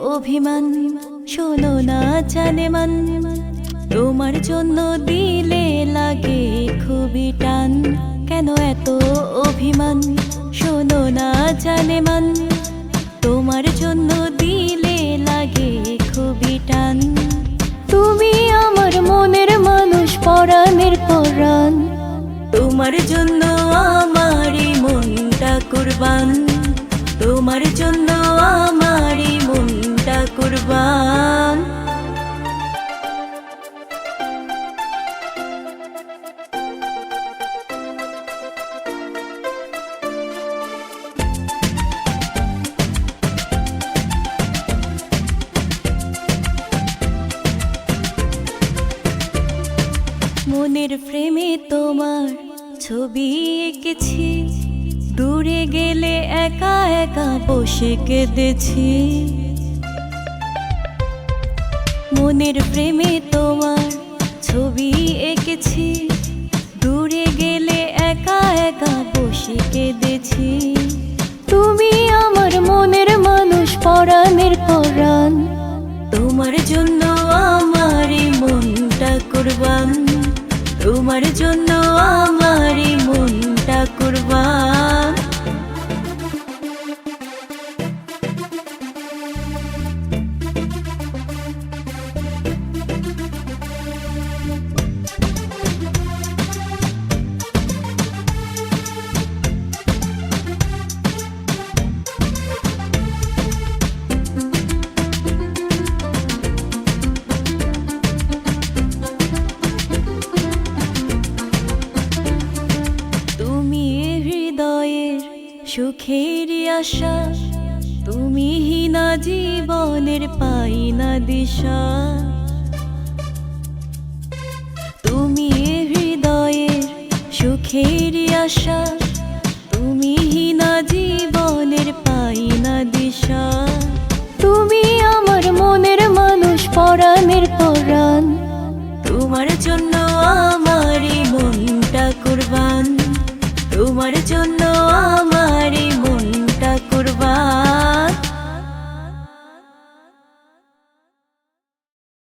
অভিমান, শোনো না জানে মান। তোমার জন্য দিলে লাগে খুবই টান। কেন এত অভিমান, শোনো না জানে মান। তোমার জন্য দিলে লাগে খুবই টান। তুমি আমার মনের মানুষ, পরাণের পরাণ। তোমার জন্য আমারই মনটা কুরবান। তোমার জন্য মনটা কুরবান। মনের প্রেমে তোমার ছবি এঁকেছি। দূরে গেলে একা একা বসে কেঁদেছি। মনের প্রেমে তোমার ছবি এঁকেছি। দূরে গেলে একা একা বসে কেঁদেছি। তুমি সুখের আশা তুমি হিনা জীবনের পাই না দিশা। তুমি হৃদয়ের সুখের আশা